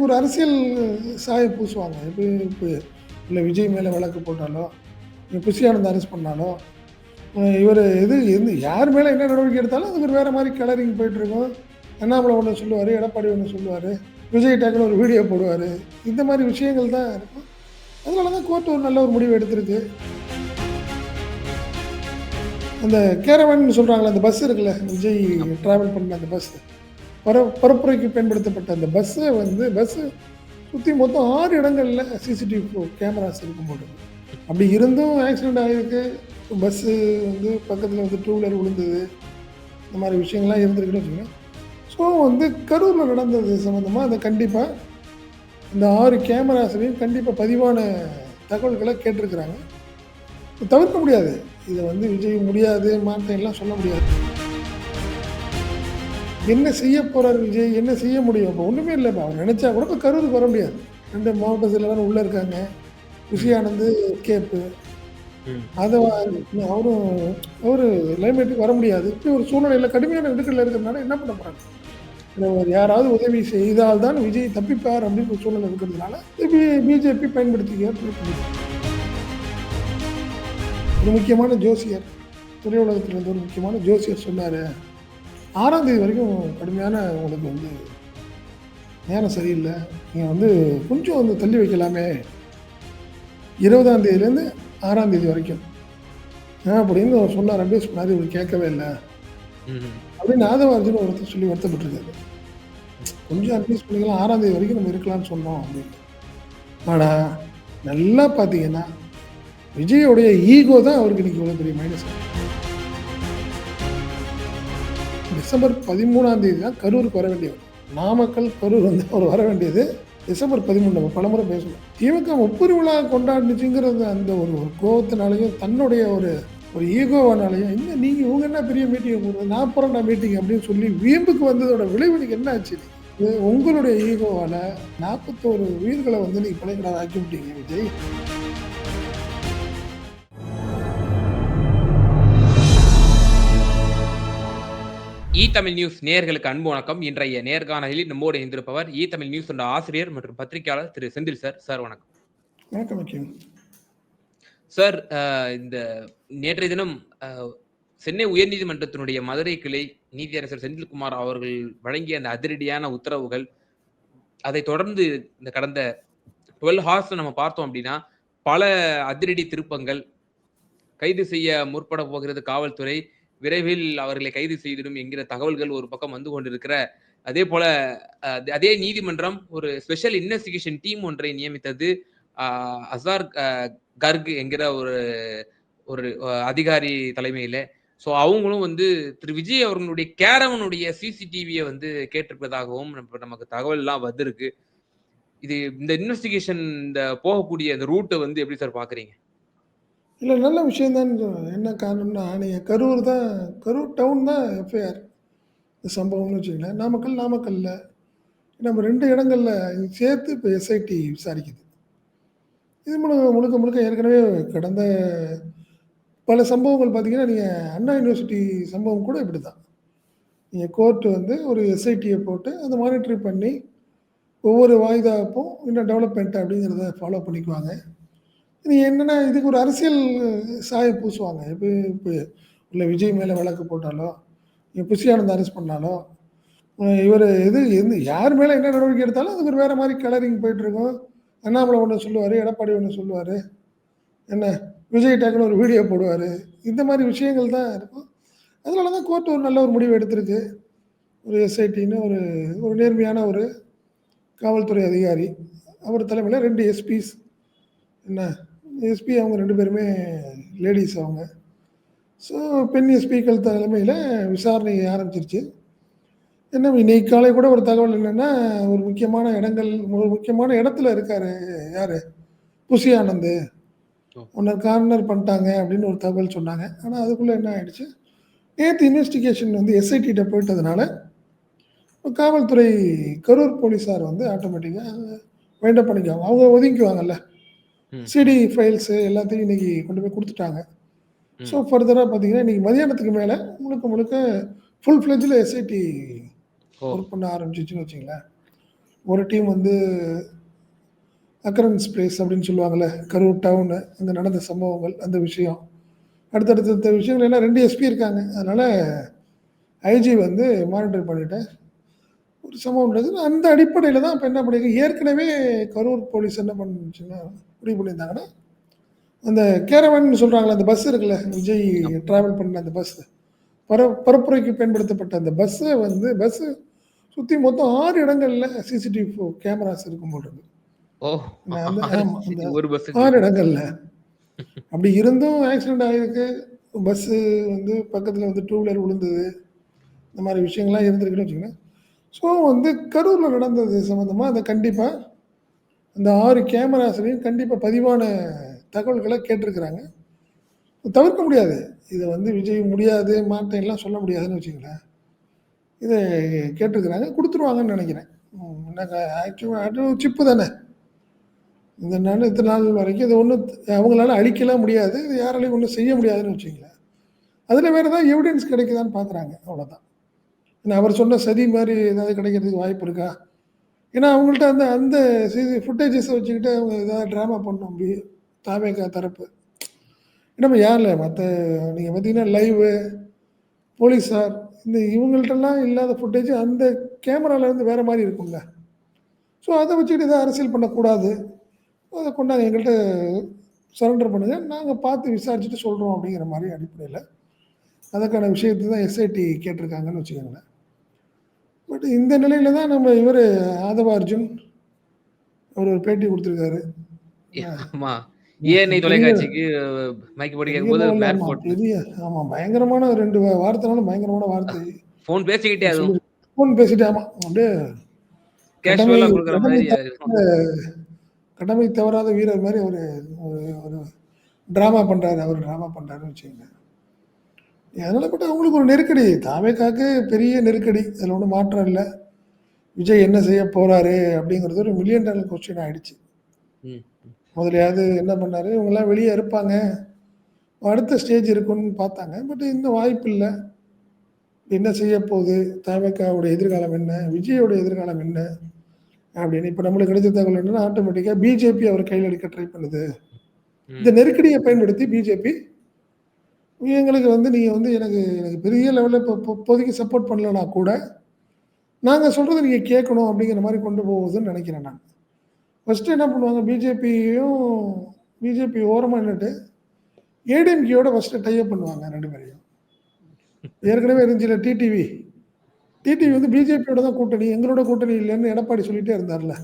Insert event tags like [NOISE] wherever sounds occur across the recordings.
இதுக்கு ஒரு அரசியல் சாயம் பூசுவாங்க. எப்படி இப்போ இல்லை விஜய் மேலே வழக்கு போட்டாலோ இல்லை புஷியானந்த் அரெஸ்ட் பண்ணாலோ இவர் எது எது யார் மேலே என்ன நடவடிக்கை எடுத்தாலும் அது ஒரு வேறு மாதிரி கலரிங் போயிட்டுருக்கும். அண்ணாமலை ஒன்று சொல்லுவார் எடப்பாடி ஒன்று சொல்லுவார் விஜய் டக்குன்னு ஒரு வீடியோ போடுவார். இந்த மாதிரி விஷயங்கள் தான் இருக்கும். அதனால தான் கோர்ட் ஒரு நல்ல ஒரு முடிவு எடுத்திருக்கு. அந்த கேரவன் சொல்கிறாங்களே அந்த பஸ் இருக்குல்ல விஜய் ட்ராவல் பண்ண அந்த பஸ்ஸு பர பரப்புரைக்கு பயன்படுத்தப்பட்ட அந்த பஸ்ஸை வந்து பஸ்ஸு சுற்றி மொத்தம் ஆறு இடங்களில் சிசிடிவி கேமராஸ் இருக்கும்போது அப்படி இருந்தும் ஆக்சிடெண்ட் ஆகிருக்கு பஸ்ஸு வந்து பக்கத்தில் வந்து டூ வீலர் விழுந்தது. இந்த மாதிரி விஷயங்கள்லாம் இருந்திருக்குன்னு வச்சுக்கோங்க. ஸோ வந்து கரூரில் நடந்தது சம்மந்தமாக அதை கண்டிப்பாக இந்த ஆறு கேமராஸ்லையும் கண்டிப்பாக பதிவான தகவல்களை கேட்டிருக்கிறாங்க. தவிர்க்க முடியாது. இதை வந்து விஜய் முடியாது மாட்டேன்லாம் சொல்ல முடியாது. என்ன செய்ய போறார் விஜய்? என்ன செய்ய முடியும்? இப்போ ஒன்றுமே இல்லை இப்போ அவர் நினைச்சா கூட இப்போ கரூருக்கு வர முடியாது. ரெண்டு மாவட்ட செயலாளர் உள்ளே இருக்காங்க. விஷயானந்து கேப்பு. அதை அவரும் அவரு லைமேட்டுக்கு வர முடியாது. இப்படி ஒரு சூழ்நிலையில் கடுமையான நெருக்கடியில் இருக்கிறதுனால என்ன பண்ண போறாங்க? யாராவது உதவி செய்தால் தான் விஜய் தப்பிப்பார் அப்படின்னு ஒரு சூழ்நிலை இருக்கிறதுனால பிஜேபி பயன்படுத்திக்க ஒரு முக்கியமான ஜோசியர். திரையுலகத்தில் இருந்து ஒரு முக்கியமான ஜோசியர் சொன்னார். ஆறாம் தேதி வரைக்கும் கடுமையான உங்களுக்கு வந்து நேரம் சரியில்லை. நீங்கள் வந்து கொஞ்சம் வந்து தள்ளி வைக்கலாமே. இருபதாம் தேதியிலேருந்து ஆறாம் தேதி வரைக்கும். அப்படின்னு அவர் சொன்னார். அப்படியே சொன்னார் இவர் கேட்கவே இல்லை. அப்படின்னு ஆதவார்ஜுன்னு ஒருத்தர் சொல்லி வருத்தப்பட்டிருக்காரு. கொஞ்சம் அட்வைஸ் பண்ணிக்கலாம். ஆறாம் தேதி வரைக்கும் நம்ம இருக்கலாம்னு சொன்னோம் அப்படின்னு. ஆனால் நல்லா பார்த்தீங்கன்னா விஜயோடைய ஈகோ தான் அவருக்கு இன்னைக்கு இவ்வளோ பெரிய மைனஸ் டிசம்பர் பதிமூணாம் தேதி தான் கரூருக்கு வர வேண்டியவர் நாமக்கல் கரூர் வந்து அவர் வர வேண்டியது டிசம்பர் பதிமூணு. நம்ம பலமுறை பேசணும் திமுக முப்பது விழா கொண்டாடுச்சுங்கிறது அந்த ஒரு ஒரு கோபத்தினாலையும் தன்னுடைய ஒரு ஒரு ஈகோவானாலையும் என்ன நீங்கள் இவங்க என்ன பெரிய மீட்டிங் போடுறது நான் போகிறேன் மீட்டிங் அப்படின்னு சொல்லி வீம்புக்கு வந்ததோட விளைவு என்ன ஆச்சு? உங்களுடைய ஈகோவால் நாற்பத்தோரு உயிர்களை வந்து நீங்கள் பழைய ஆக்கி விட்டீங்க விஜய். இ தமிழ் நியூஸ் நேர்களுக்கு அன்பு வணக்கம். இன்றைய நேர்காணலில் நம்மோடு இருந்திருப்பவர் இ தமிழ் நியூஸ் என்ற ஆசிரியர் மற்றும் பத்திரிகையாளர் திரு செந்தில் சார். சார் வணக்கம். வணக்கம் சார் இந்த நேற்றைய தினம் சென்னை உயர்நீதிமன்றத்தினுடைய மதுரை கிளை நீதியரசர் செந்தில்குமார் அவர்கள் வழங்கிய அந்த அதிரடியான உத்தரவுகள் அதை தொடர்ந்து இந்த கடந்த டுவெல் ஹார்ஸ் நம்ம பார்த்தோம் அப்படின்னா பல அதிரடி திருப்பங்கள் கைது செய்ய முற்பட போகிறது காவல்துறை விரைவில் அவர்களை கைது செய்திடும் என்கிற தகவல்கள் ஒரு பக்கம் வந்து கொண்டிருக்கிற. அதே போல அதே நீதிமன்றம் ஒரு ஸ்பெஷல் இன்வெஸ்டிகேஷன் டீம் ஒன்றை நியமித்தது. அசார் கர்க் என்கிற ஒரு ஒரு அதிகாரி தலைமையில. ஸோ அவங்களும் வந்து திரு. விஜய் அவர்களுடைய கேரவனுடைய சிசிடிவியை வந்து கேட்டிருப்பதாகவும் நமக்கு தகவல் எல்லாம் வந்திருக்கு. இது இந்த இன்வெஸ்டிகேஷன் இந்த போகக்கூடிய இந்த ரூட்டை வந்து எப்படி சார் பாக்குறீங்க? இல்லை நல்ல விஷயந்தான் என்ன காரணம்னா நீங்கள் கரூர் தான் கரூர் டவுன் தான் எஃப்ஐஆர் இந்த சம்பவம்னு வச்சுக்கங்களேன். நாமக்கல் நாமக்கல்ல. நம்ம ரெண்டு இடங்களில் சேர்த்து இப்போ எஸ்ஐடி விசாரிக்குது. இது முழுக்க முழுக்க முழுக்க ஏற்கனவே கடந்த பல சம்பவங்கள் பார்த்திங்கன்னா நீங்கள் அண்ணா யூனிவர்சிட்டி சம்பவம் கூட இப்படி தான் நீங்கள் கோர்ட்டு வந்து ஒரு எஸ்ஐடியை போட்டு அதை மானிட்டரி பண்ணி ஒவ்வொரு வாய்தாப்பும் இன்னும் டெவலப்மெண்ட் அப்படிங்கிறத ஃபாலோ பண்ணிக்குவாங்க. இது என்னென்னா இதுக்கு ஒரு அரசியல் சாயம் பூசுவாங்க. இப்போ இப்போ இல்லை விஜய் மேலே வழக்கு போட்டாலோ இப்போ புஷியானந்த் அரெஸ்ட் பண்ணாலோ இவர் எது எந்த யார் மேலே என்ன நடவடிக்கை எடுத்தாலும் அதுக்கு ஒரு வேறு மாதிரி கலரிங் போயிட்டுருக்கும். அண்ணாமலை ஒன்று சொல்லுவார் எடப்பாடி ஒன்று சொல்லுவார். என்ன விஜய் டக்குன்னு ஒரு வீடியோ போடுவார். இந்த மாதிரி விஷயங்கள் தான் இருக்கும். அதனால தான் கோர்ட் ஒரு நல்ல ஒரு முடிவு எடுத்திருக்கு. ஒரு எஸ்ஐடின்னு ஒரு ஒரு நேர்மையான ஒரு காவல்துறை அதிகாரி. அவர் தலைமையில் ரெண்டு எஸ்பிஸ் என்ன எஸ்பி அவங்க ரெண்டு பேருமே லேடிஸ் அவங்க. ஸோ பெண் எஸ்பிக்கள் தலைமையில் விசாரணை ஆரம்பிச்சிருச்சு. என்ன இன்னைக்கு காலை கூட ஒரு தகவல் என்னென்னா ஒரு முக்கியமான இடங்கள் ஒரு முக்கியமான இடத்துல இருக்கார் யார்? புசி ஆனந்த். ஒன்று கார்னர் பண்ணிட்டாங்க அப்படின்னு ஒரு தகவல் சொன்னாங்க. ஆனால் அதுக்குள்ளே என்ன ஆயிடுச்சு? நேற்று இன்வெஸ்டிகேஷன் வந்து எஸ்ஐடிகிட்ட போயிட்டதுனால காவல்துறை கரூர் போலீஸார் வந்து ஆட்டோமேட்டிக்காக வைண்டப் பண்ணிக்குவாங்க அவங்க ஒதுங்கிக்குவாங்கல்ல. சிடி ஃபைல்ஸு எல்லாத்தையும் இன்னைக்கு கொண்டு போய் கொடுத்துட்டாங்க. ஸோ ஃபர்தராக பார்த்தீங்கன்னா இன்னைக்கு மதியானத்துக்கு மேலே முழுக்க முழுக்க ஃபுல் ஃப்ளெஜில் எஸ்ஐடி ஒர்க் பண்ண ஆரம்பிச்சிச்சுன்னு வச்சுங்களேன். ஒரு டீம் வந்து அக்கரன்ஸ் பிளேஸ் அப்படின்னு சொல்லுவாங்கள்ல கரூர் டவுனு அங்கே நடந்த சம்பவங்கள் அந்த விஷயம். அடுத்தடுத்த விஷயங்கள் எல்லாம் ரெண்டு எஸ்பி இருக்காங்க. அதனால் ஐஜி வந்து மானிட்டர் பண்ணிட்டேன். ஒரு சம்பவம் அந்த அடிப்படையில் தான் இப்போ என்ன பண்ணியிருக்கு ஏற்கனவே கரூர் போலீஸ் என்ன பண்ணுச்சுன்னா முடிவு பண்ணியிருந்தாங்கன்னா அந்த கேரவன் சொல்கிறாங்களே அந்த பஸ் இருக்குல்ல விஜய் ட்ராவல் பண்ண அந்த பஸ். பர பரப்புரைக்கு பயன்படுத்தப்பட்ட அந்த பஸ்ஸை வந்து பஸ்ஸு சுற்றி மொத்தம் ஆறு இடங்கள்ல சிசிடிவி கேமராஸ் இருக்கும் போல் இருக்கு. [LAUGHS] ஆறு இடங்கள்ல. அப்படி இருந்தும் ஆக்சிடென்ட் ஆகிருக்கு பஸ்ஸு வந்து பக்கத்தில் வந்து டூ வீலர் விழுந்தது. இந்த மாதிரி விஷயங்கள்லாம் இருந்திருக்குன்னு வச்சுக்கோங்க ஸோ வந்து கரூரில் நடந்தது சம்மந்தமாக அதை கண்டிப்பாக அந்த ஆறு கேமராஸ்லையும் கண்டிப்பாக பதிவான தகவல்களை கேட்டிருக்கிறாங்க. தவிர்க்க முடியாது. இதை வந்து விஜய் முடியாது மாட்டேன்லாம் சொல்ல முடியாதுன்னு வச்சுங்களேன் இதை கேட்டிருக்கிறாங்க. கொடுத்துருவாங்கன்னு நினைக்கிறேன். ம், ஆக்சுவலாக அது சிப்பு தானே. இந்த நாள் இத்தனை நாள் வரைக்கும் இது ஒன்றும் அவங்களால அழிக்கலாம் முடியாது. இது யாராலையும் ஒன்றும் செய்ய முடியாதுன்னு வச்சுங்களேன் அதில் வேறு ஏதாவது எவிடன்ஸ் கிடைக்குதான்னு பார்க்குறாங்க அவ்வளோதான் ஏன்னா அவர் சொன்ன சதி மாதிரி ஏதாவது கிடைக்கிறதுக்கு வாய்ப்பு இருக்கா? ஏன்னா அவங்கள்ட்ட அந்த அந்த ஃபுட்டேஜஸை வச்சுக்கிட்டு அவங்க ஏதாவது ட்ராமா பண்ணோம் அப்படி தாவேக்கா தரப்பு. நம்ம யாரில்? மற்ற நீங்கள் பார்த்தீங்கன்னா லைவு போலீஸார் இந்த இவங்கள்ட்டெல்லாம் இல்லாத ஃபுட்டேஜ் அந்த கேமராவிலேருந்து வேறு மாதிரி இருக்கும்ல ஸோ அதை வச்சுக்கிட்டு எதாவது அரசியல் பண்ணக்கூடாது. அதை கொண்டாங்க எங்கள்கிட்ட சரண்டர் பண்ணுங்கள் நாங்கள் பார்த்து விசாரிச்சுட்டு சொல்கிறோம் அப்படிங்கிற மாதிரி அடிப்படையில். அதற்கான விஷயத்தை தான் எஸ்ஐடி கேட்டிருக்காங்கன்னு வச்சுக்கோங்களேன். பட் இந்த நிலையில தான் நம்ம இவர் ஆதவ அர்ஜுன் அவர் ஒரு பேட்டி கொடுத்துருக்காரு. ஆமா. ஏஎன்ஐ தொலைக்காட்சிக்கு மைக் போட்டு கேட்கும்போது ஆமா, பயங்கரமான ரெண்டு வா- வார்த்தைனாலும் பயங்கரமான வார்த்தை. ஃபோன் பேசிக்கிட்டே அதுவும். ஃபோன் பேசிட்டு ஆமா அப்படியே கேஷுவலா கொடுக்குற மாதிரி கடமை தவறாத வீரர் மாதிரி ஒரு ஒரு ட்ராமா பண்றாரு அவர் ட்ராமா பண்றாருன்னு வச்சுக்கோங்க. அதனால பட் அவங்களுக்கு ஒரு நெருக்கடி. தாவேக்காக்கு பெரிய நெருக்கடி. அதில் ஒன்றும் மாற்றம் இல்லை. விஜய் என்ன செய்ய போறாரு அப்படிங்கிறது ஒரு மில்லியன் டாலர் கொஸ்டின் ஆயிடுச்சு. ம். முதலையாவது என்ன பண்ணாரு? இவங்கெல்லாம் வெளியே இருப்பாங்க. அடுத்த ஸ்டேஜ் இருக்குன்னு பார்த்தாங்க. பட் இன்னும் வாய்ப்பு இல்லை. என்ன செய்ய போகுது? தாவேக்காவோட எதிர்காலம் என்ன? விஜயோட எதிர்காலம் என்ன? அப்படின்னு இப்போ நம்மளுக்கு கிடைச்ச தகவல் என்னன்னா ஆட்டோமேட்டிக்காக பிஜேபி அவர் கையில் எடுக்க ட்ரை பண்ணுது. இந்த நெருக்கடியை பயன்படுத்தி பிஜேபி எங்களுக்கு வந்து நீங்கள் வந்து எனக்கு எனக்கு பெரிய லெவலில் இப்போ இப்போ- இப்போதைக்கு சப்போர்ட் பண்ணலனா கூட நாங்கள் சொல்கிறத நீங்கள் கேட்கணும் அப்படிங்கிற மாதிரி கொண்டு போகுதுன்னு நினைக்கிறேன் நான். ஃபஸ்ட்டு என்ன பண்ணுவாங்க பிஜேபியும் பிஜேபி ஓரமாக நின்றுட்டு ஏடிஎம்கேயோட ஃபஸ்ட்டு டைப் பண்ணுவாங்க ரெண்டு பேரையும். ஏற்கனவே இருந்துச்சுல டிடிவி டிடிவி வந்து பிஜேபியோட தான் கூட்டணி எங்களோட கூட்டணி இல்லைன்னு எடப்பாடி சொல்லிட்டே இருந்தார்ல.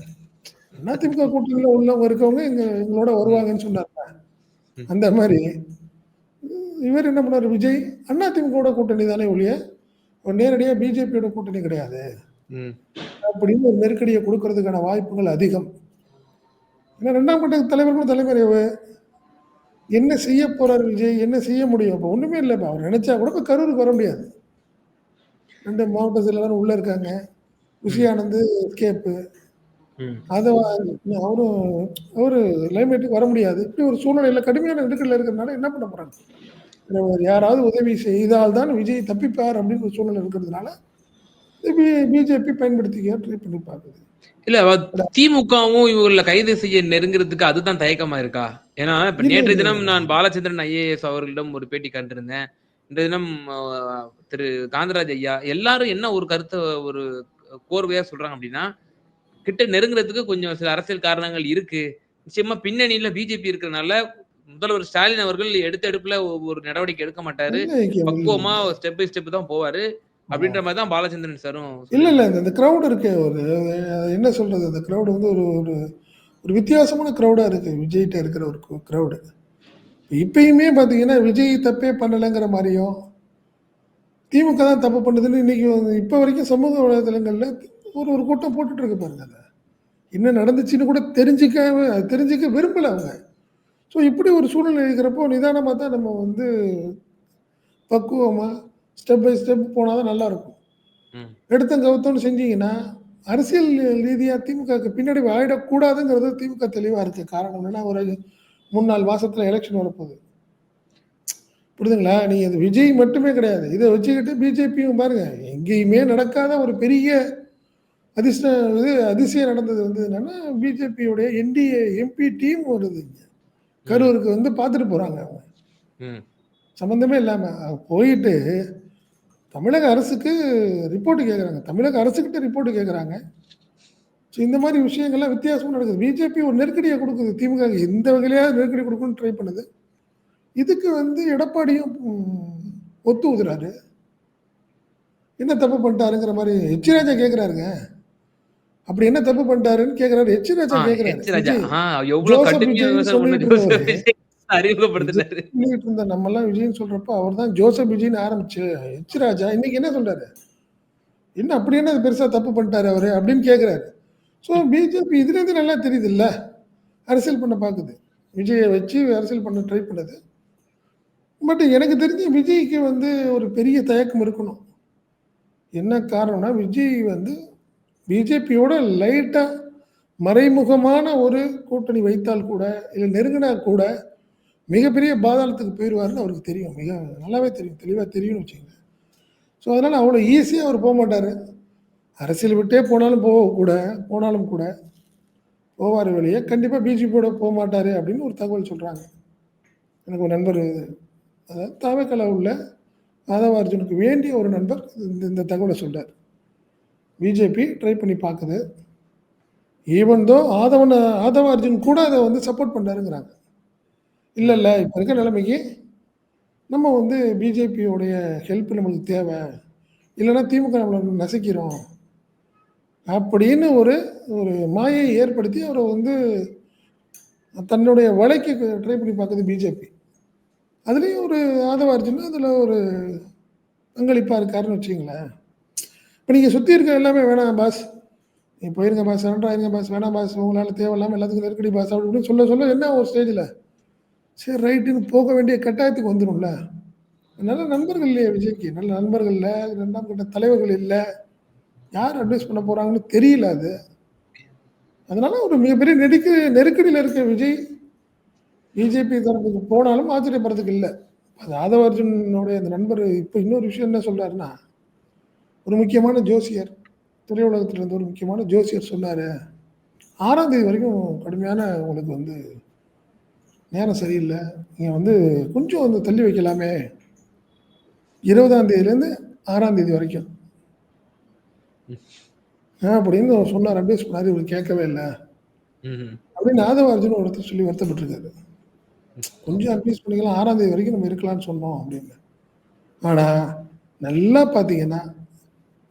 அதிமுக கூட்டணியில் உள்ளவங்க இருக்கவங்க எங்க எங்களோட வருவாங்கன்னு சொன்னார்ல. அந்த மாதிரி. இவர் என்ன பண்ணார் விஜய் அதிமுகவோட கூட்டணி தானே ஒழிய நேரடியாக பிஜேபியோட கூட்டணி கிடையாது. அப்படின்னு ஒரு நெருக்கடியை கொடுக்கறதுக்கான வாய்ப்புகள் அதிகம். ஏன்னா ரெண்டாம் கட்ட தலைவர்களும் தலைவர் என்ன செய்ய போறார் விஜய்? என்ன செய்ய முடியும்? இப்போ ஒண்ணுமே இல்லை. இப்போ அவர் நினைச்சா கூட இப்போ கரூருக்கு வர முடியாது. ரெண்டு மாவட்ட செயலாளர் உள்ள இருக்காங்க. குஷி ஆனந்த் கேப்பு ம். அதை அவரும் அவரு லைமேட்டுக்கு வர முடியாது. இப்படி ஒரு சூழ்நிலையில கடுமையான நெருக்கடியில் இருக்கிறதுனால என்ன பண்ண போறாங்க? யாராவது உதவி செய்தால் தான் விஜய் தப்பிப்பார் அப்படின்னு ஒரு சூழ்நிலை இருக்கிறதுனால பிஜேபி பயன்படுத்திக்க ட்ரை பண்ணி பார்க்குது. இல்ல திமுகவும் இவங்கள கைது செய்ய நெருங்குறதுக்கு அதுதான் தயக்கமா இருக்கா? ஏன்னா இப்ப நேற்று. தினம் நான் பாலச்சந்திரன் ஐஏஎஸ் அவர்களிடம் ஒரு பேட்டி கண்டிருந்தேன். இந்த தினம் திரு காந்தராஜ் ஐயா எல்லாரும் என்ன ஒரு கருத்தை ஒரு கோர்வையா சொல்றாங்க அப்படின்னா கிட்ட நெருங்குறதுக்கு கொஞ்சம் சில அரசியல் காரணங்கள் இருக்கு. நிச்சயமா பின்னணியில பிஜேபி இருக்கிறனால முதல்வர் ஸ்டாலின் அவர்கள் எடுத்த எடுப்புல ஒரு நடவடிக்கை எடுக்க மாட்டாரு. பக்குவமா ஸ்டெப் பை ஸ்டெப் தான் போவாரு. அப்படின்ற மாதிரி தான் பாலச்சந்திரன் சாரும் இல்ல இல்ல இந்த- க்ரௌட் இருக்கு ஒரு என்ன சொல்றது அந்த க்ரௌடு வந்து ஒரு ஒரு ஒரு வித்தியாசமான க்ரௌடா இருக்கு. விஜய்கிட்ட இருக்கிற ஒரு க்ரௌடு இப்பயுமே பாத்தீங்கன்னா விஜய் தப்பே பண்ணலைங்கிற மாதிரியும் திமுக தான் தப்பு பண்ணுதுன்னு இன்னைக்கு இப்போ வரைக்கும் சமூக வலைதளங்கள்ல ஒரு ஒரு கூட்டம் போட்டுட்டு இருக்கு பாருங்க. அதை என்ன நடந்துச்சுன்னு கூட தெரிஞ்சுக்க தெரிஞ்சுக்க விரும்பல அவங்க. ஸோ இப்படி ஒரு சூழ்நிலை இருக்கிறப்போ நிதானமாக தான் நம்ம வந்து பக்குவமாக ஸ்டெப் பை ஸ்டெப் போனால் தான் நல்லா இருக்கும் ம். எடுத்தம் கவுத்தம்னு செஞ்சீங்கன்னா அரசியல் ரீதியாக திமுகவுக்கு பின்னாடி ஆயிடக்கூடாதுங்கிறது திமுக தெளிவாக இருக்கு காரணம் என்னன்னா ஒரு மூணு நாலு மாசத்துல எலெக்ஷன் வரப்போகுது புரியுதுங்களா நீங்க இது விஜய் மட்டுமே கிடையாது இதை வச்சுக்கிட்டு பிஜேபியும் பாருங்க எங்கேயுமே நடக்காத ஒரு பெரிய அதிர்ஷ்டம் இது அதிசயம் நடந்தது வந்து என்னன்னா, பிஜேபியுடைய என்டிஏ எம்பி டீம் வருது இங்க. ம். கரூருக்கு வந்து பார்த்துட்டு போறாங்க அவங்க. ம். சம்மந்தமே இல்லாம. அ போயிட்டு தமிழக அரசுக்கு ரிப்போர்ட் கேட்குறாங்க. தமிழக அரசுகிட்ட ரிப்போர்ட் கேட்குறாங்க. ஸோ இந்த மாரி விஷயங்கள்லாம் வித்தியாசமா நடக்குது. பிஜேபி ஒரு நெருக்கடிய குடுக்குது. திமுகவுக்கு எந்த வகையிலயாவது நெருக்கடி குடுக்கணும்னு ட்ரை பண்ணுது. இதுக்கு வந்து எடப்பாடியும் ஒத்து ஊதுறாரு. என்ன தப்பு பண்ணிட்டாருங்கிற மாரி எச் ராஜா கேட்குறாருங்க. அப்படி என்ன தப்பு பண்ணிட்டாருன்னு கேட்குறாரு. எச் ஆ ராஜா கேட்குறாரு. எச் ராஜா. விஜய். ஆ எவ்வளோ ஜோசப் கடுமையா விஜய்ன்னு விமர்சனம் பண்ண சொல்லிட்டு ஜோசப் இருந்தவரு, விஜய் விஜய் அறிமுகப்படுத்தினாரு. இருந்த நம்மலாம் விஜய்ன்னு சொல்றப்போ, அவர் தான் ஜோசப் விஜய்ன்னு ஆரம்பிச்சு, எச் ராஜா இன்னைக்கு என்ன சொல்றாரு? என்ன அப்படி என்ன பெருசா தப்பு பண்ணிட்டாரு அவரு? அப்படின்னு கேட்குறாரு. ஸோ பிஜேபி இதுலேருந்து நல்லா தெரியுதுல்ல. அரசியல் பண்ண பார்க்குது. விஜய வச்சு அரசியல் பண்ண ட்ரை பண்ணுது. பட் எனக்கு தெரிஞ்சு விஜய்க்கு வந்து ஒரு பெரிய தயக்கம் இருக்கணும். என்ன காரணம்னா, விஜய் வந்து பிஜேபியோட லைட்டாக மறைமுகமான ஒரு கூட்டணி வைத்தால் கூட, இல்லை நெருங்கினா கூட, மிகப்பெரிய பாதாளத்துக்கு போயிடுவார்னு அவருக்கு தெரியும். மிக நல்லாவே தெரியும். தெளிவாக தெரியும்னு வச்சுக்கோங்க ஸோ அதனால் அவ்வளோ ஈஸியாக அவர் போக மாட்டார் அரசியல் விட்டே போனாலும் போக கூட போனாலும் கூட, போவாரு வெளிய. கண்டிப்பாக பிஜேபியோட போக மாட்டார் அப்படின்னு ஒரு தகவல் சொல்கிறாங்க எனக்கு ஒரு நண்பர் அதாவது தாவேக்கால உள்ள ஆதவ அர்ஜுனுக்கு வேண்டிய ஒரு நண்பர் இந்த இந்த தகவலை சொல்கிறார் பிஜேபி ட்ரை பண்ணி பார்க்குது. ஈவன் தோ ஆதவன ஆதவ அர்ஜுன் கூட அதை வந்து சப்போர்ட் பண்ணாருங்கிறாங்க. இல்லை இல்லை இப்போ இருக்க நிலைமைக்கு நம்ம வந்து பிஜேபியோடைய ஹெல்ப் நம்மளுக்கு தேவை இல்லைன்னா திமுக நம்மளை நசுக்கிறோம் அப்படின்னு ஒரு ஒரு மாயை ஏற்படுத்தி அவரை வந்து தன்னுடைய வலைக்கு ட்ரை பண்ணி பார்க்குது பிஜேபி. அதுலேயும் ஒரு ஆதவ அர்ஜுன் அதில் ஒரு பங்களிப்பாக இருக்காருன்னு வச்சிங்களேன் இப்போ நீங்கள் சுற்றி இருக்க எல்லாமே வேணாம் பாஸ். நீங்கள் போயிருங்க பாஸ், சரண்டர் ஆயிருங்க பாஸ், வேணாம் பாஸ், உங்களால் தேவையில்லாமல் எல்லாத்துக்கும் நெருக்கடி பாஸ். அப்படி இப்படின்னு சொல்ல சொல்ல என்ன ஒரு ஸ்டேஜில் சரி ரைட்டுன்னு போக வேண்டிய கட்டாயத்துக்கு வந்துடும்ல நல்ல நண்பர்கள் இல்லையே விஜய்க்கு. நல்ல நண்பர்கள் இல்லை. ரெண்டாம் கட்ட தலைவர்கள் இல்லை. யார் அட்வைஸ் பண்ண போகிறாங்கன்னு தெரியல அது. அதனால ஒரு மிகப்பெரிய நெருக்க நெருக்கடியில் இருக்க விஜய், பிஜேபி தரப்புக்கு போனாலும் ஆச்சரியப்படுறதுக்கு இல்லை. அது ஆதவ அந்த நண்பர் இப்போ இன்னொரு விஷயம் என்ன சொல்கிறாருன்னா ஒரு முக்கியமான ஜோசியர், திரையுலகத்துல இருந்த ஒரு முக்கியமான ஜோசியர் சொன்னாரு. 6ஆம் தேதி வரைக்கும் கடுமையான உங்களுக்கு வந்து நேரம் சரியில்ல. நீங்க வந்து கொஞ்சம் வந்து தள்ளி வைக்கலாமே. 20ஆம் தேதியிலேருந்து 6ஆம் தேதி வரைக்கும். அப்படின்னு சொன்னாரு. அட்வைஸ் பண்ணாரு. இவரு கேட்கவே இல்ல. அப்படின்னு ஆதவ அர்ஜுன் ஒருத்தர் சொல்லி வருத்தப்பட்டுருக்காரு. கொஞ்சம் அட்வைஸ் பண்ணிக்கலாம். 6ஆம் தேதி வரைக்கும் நம்ம இருக்கலாம்னு சொன்னோம் அப்படின்னு. ஆனா, நல்லா பார்த்தீங்கன்னா,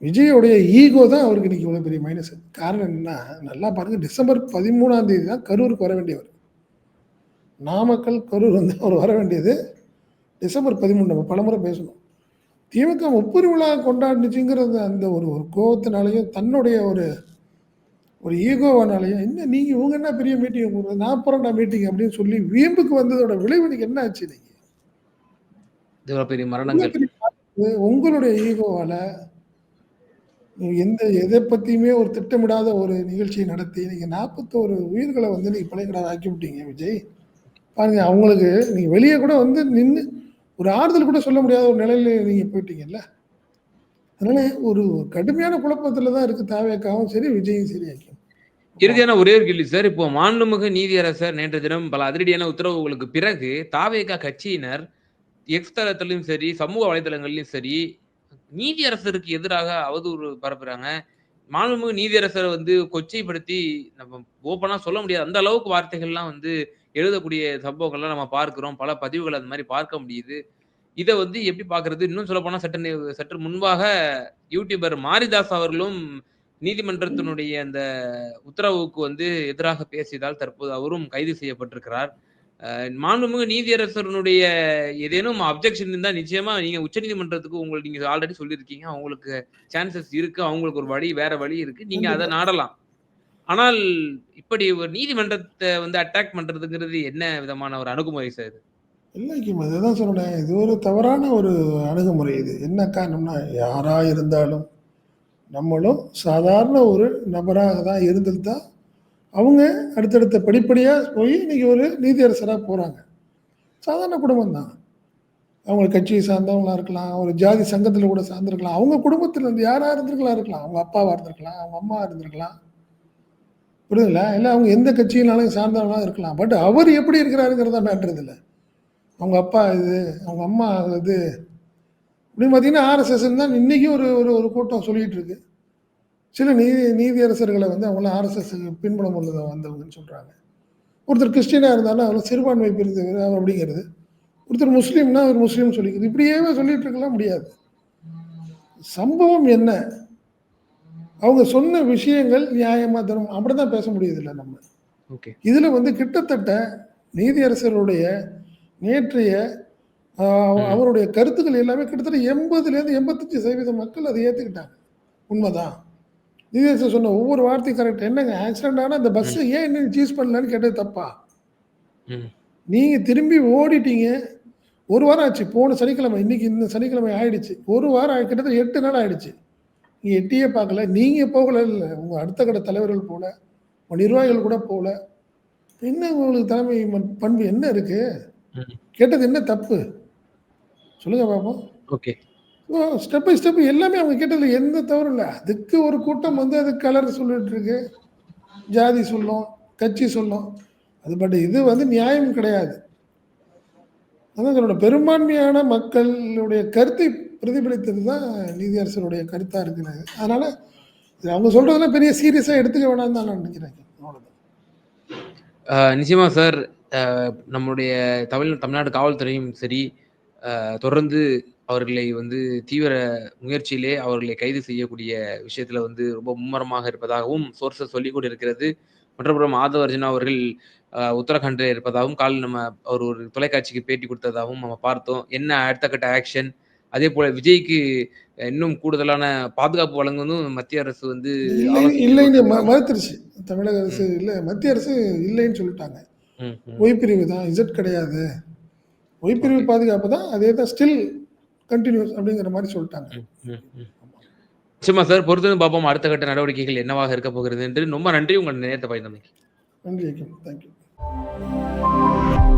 விஜயோடைய ஈகோ தான் அவருக்கு இன்னைக்கு இவ்வளோ பெரிய மைனஸ். காரணம் என்னன்னா, நல்லா பாருங்க டிசம்பர் 13ஆம் தேதி தான் கரூருக்கு வர வேண்டியவர். நாமக்கல், கரூர் வந்து அவர் வர வேண்டியது டிசம்பர் 13 நம்ம பலமுறை பேசணும். திமுக முப்பெரும் விழா கொண்டாடுனுச்சுங்கிறது அந்த ஒரு ஒரு கோவத்தினாலயும், தன்னுடைய ஒரு ஒரு ஈகோவானாலயும், என்ன நீங்க இவங்க என்ன பெரிய மீட்டிங் போடுறது, நான் போறேன்டா மீட்டிங் அப்படின்னு சொல்லி வீம்புக்கு வந்ததோட விளைவு இன்னைக்கு என்ன ஆச்சு? இவ்வளோ பெரிய மரணங்கள். உங்களுடைய ஈகோவால நீங்கள் எந்த எதை பற்றியுமே ஒரு திட்டமிடாத ஒரு நிகழ்ச்சியை நடத்தி, நீங்கள் நாற்பத்தோரு உயிர்களை வந்து நீங்கள் பலிகடா ஆக்கி விட்டீங்க விஜய். பாருங்க அவங்களுக்கு நீங்கள் வெளியே கூட வந்து நின்று ஒரு ஆறுதல் கூட சொல்ல முடியாத ஒரு நிலையில் நீங்கள் போயிட்டீங்கல்ல. அதனால ஒரு கடுமையான குழப்பத்தில் தான் இருக்கு தாவேக்காவும் சரி, விஜயும் சரி ஆக்கி இறுதியான ஒரே ஒரு கேள்வி சார். இப்போ மாண்புமிகு நீதியரசர் நேற்று தினம் பல அதிரடியான உத்தரவுகளுக்கு பிறகு, தாவேகா கட்சியினர் எக்ஸ் தளத்திலும் சரி, சமூக வலைதளங்களிலும் சரி, நீதியரசருக்கு எதிராக அவதூறு பரப்புறாங்க. மாண்புமிகு நீதியரசரை வந்து கொச்சைப்படுத்தி நம்ம ஓப்பனா சொல்ல முடியாது. அந்த அளவுக்கு வார்த்தைகள்லாம் வந்து எழுதக்கூடிய சம்பவங்கள்லாம் நம்ம பார்க்கிறோம். பல பதிவுகள் அந்த மாதிரி பார்க்க முடியுது. இத வந்து எப்படி பார்க்கறது இன்னும் சொல்லப்போனா சற்று சற்று முன்பாக யூடியூபர் மாரிதாஸ் அவர்களும் நீதிமன்றத்தினுடைய அந்த உத்தரவுக்கு வந்து எதிராக பேசியதால் தற்போது அவரும் கைது செய்யப்பட்டிருக்கிறார். மாண்புமிகு நீதியரசருடைய ஏதேனும் அப்ஜெக்ஷன் இருந்தா நிச்சயமா நீங்க உச்சநீதிமன்றத்துக்கு உங்கள நீங்க ஆல்ரெடி சொல்லியிருக்கீங்க. அவங்களுக்கு சான்சஸ் இருக்கு. அவங்களுக்கு ஒரு வழி வேற வழி இருக்கு. நீங்க அத. நாடலாம். ஆனால் இப்படி ஒரு நீதிமன்றத்த வந்து அட்டாக் பண்றதுங்கிறது என்ன விதமான ஒரு அணுகுமுறை சார் இது? இல்லைங்க அதுதான் சொன்னேன். இது ஒரு தவறான ஒரு அணுகுமுறை இது. என்ன காரணம்னா, யாரா இருந்தாலும் நம்மளும் சாதாரண ஒரு நபராக தான் இருந்திருந்தா, அவங்க அடுத்தடுத்த படிப்படியாக போய் இன்றைக்கி ஒரு நீதியரசராக போகிறாங்க சாதாரண குடும்பம் தான். அவங்க கட்சியை சார்ந்தவங்களா இருக்கலாம், ஒரு ஜாதி சங்கத்தில் கூட சார்ந்திருக்கலாம். அவங்க குடும்பத்தில் இருந்து யாராக இருந்திருக்கலாம் இருக்கலாம். அவங்க அப்பாவாக இருந்திருக்கலாம், அவங்க அம்மா இருந்திருக்கலாம். புரியுதுங்களா? இல்லை அவங்க எந்த கட்சியினாலும் சார்ந்தவங்களாக இருக்கலாம். பட் அவர் எப்படி இருக்கிறாருங்கிறதா தான் இல்லை அவங்க அப்பா இது, அவங்க அம்மா இது. அப்படின்னு பார்த்தீங்கன்னா, ஆர்எஸ்எஸ்ன்னு தான் இன்றைக்கும் ஒரு ஒரு ஒரு கூட்டம் சொல்லிகிட்டு இருக்குது சில நீதி நீதியரசர்கள வந்து அவங்கலாம் ஆர்எஸ்எஸ்க்கு பின்புலம் உள்ளத வந்தவங்கன்னு சொல்றாங்க. ஒருத்தர் கிறிஸ்டியனா இருந்தாருன்னா அவர் சிறுபான்மை பிரிந்தவர் அப்படிங்கிறது. ஒருத்தர் முஸ்லீம்னா அவர் முஸ்லீம் சொல்லிக்கிறது. இப்படியே சொல்லிட்டு இருக்கலாம் முடியாது. சம்பவம் என்ன? அவங்க சொன்ன விஷயங்கள் நியாயமா, தர்மம் அப்படிதான் பேச முடியுதுல்ல நம்ம. ஓகே. இதுல வந்து கிட்டத்தட்ட நீதியரசருடைய நேற்றைய. அவருடைய கருத்துக்கள் எல்லாமே கிட்டத்தட்ட 80லேருந்து 85% மக்கள் அத ஏத்துக்கிட்டாங்க. உண்மதான். நீதியரசர் சொன்ன ஒவ்வொரு வார்த்தையும் கரெக்ட். என்னங்க ஆக்சிடென்ட் ஆனா அந்த பஸ் ம். ஏன் இன்னும் சீஸ் பண்ணலன்னு கேட்டது தப்பா? ம். நீங்க திரும்பி ஓடிட்டீங்க. 1 வாரம் ஆச்சு. போன சனிக்கிழமை, இன்னைக்கு இந்த சனிக்கிழமை ஆயிடுச்சு. 1 வாரம் கிட்டத்தட்ட 8 நாள் ஆயிடுச்சு. நீங்க எட்டியே பார்க்கல. நீங்க போகல இல்ல. உங்க அடுத்த கட்ட தலைவர்கள் போல. உங்க நிர்வாகிகள் கூட போல. என்ன உங்களுக்கு தலைமை பண்பு என்ன இருக்கு? ம். கேட்டது என்ன தப்பு? சொல்லுங்க பார்ப்போம். ஓகே. ஓ ஸ்டெப் பை ஸ்டெப் எல்லாமே அவங்க கேட்டதில் எந்த தவறும் இல்லை அதுக்கு ஒரு கூட்டம் வந்து அது கலர் சொல்லிட்டு இருக்கு. ஜாதி சொல்லும், கட்சி சொல்லும். அது பட் இது வந்து நியாயம் கிடையாது. அதான் இதனோட பெரும்பான்மையான மக்களுடைய கருத்தை பிரதிபலித்தது தான் நீதியரசருடைய கருத்தாக இருக்கிறது. அதனால இது அவங்க சொல்றதெல்லாம் பெரிய சீரியஸாக எடுத்துக்க வேணாம்னு தான் நான் நினைக்கிறேன். அவ்வளோதான் நிச்சயமாக நிச்சயமா சார். நம்முடைய தமிழ் தமிழ்நாடு காவல்துறையும் சரி, தொடர்ந்து அவர்களை வந்து தீவிர முயற்சியிலே அவர்களை கைது செய்யக்கூடிய விஷயத்துல வந்து ரொம்ப மும்முரமாக இருப்பதாகவும் சோர்ஸஸ் சொல்லிக் கொண்டிருக்கிறது. மற்றபுறம் ஆதவ அர்ஜுனா அவர்கள் உத்தரகாண்ட்ல இருப்பதாகவும் கால் நம்ம அவர் ஒரு தொலைக்காட்சிக்கு பேட்டி கொடுத்ததாகவும் நம்ம பார்த்தோம். என்ன அடுத்த கட்ட ஆக்ஷன்? அதேபோல விஜய்க்கு இன்னும் கூடுதலான பாதுகாப்பு வழங்கணும் மத்திய அரசு வந்து இல்லைன்னு மறுத்துருச்சு. தமிழக அரசு. இல்ல மத்திய அரசு இல்லைன்னு சொல்லிட்டாங்க. ம், ம். ஒய் பிரிவு தான். இசட் கிடையாது. ஒய் பிரிவு ஓகே. பாதுகாப்பு தான். அதே தான் ஸ்டில் கன்டினியூஸ் அப்படிங்கிற மாரி சொல்லிட்டாங்க. நிச்சயமா சார். பொறுத்திருந்து பார்ப்போம். அடுத்த கட்ட நடவடிக்கைகள் என்னவாக இருக்கப் போகிறது என்று. ரொம்ப நன்றி உங்கள் நேரத்த பகிர்ந்தமைக்கு. நன்றி. Thank you.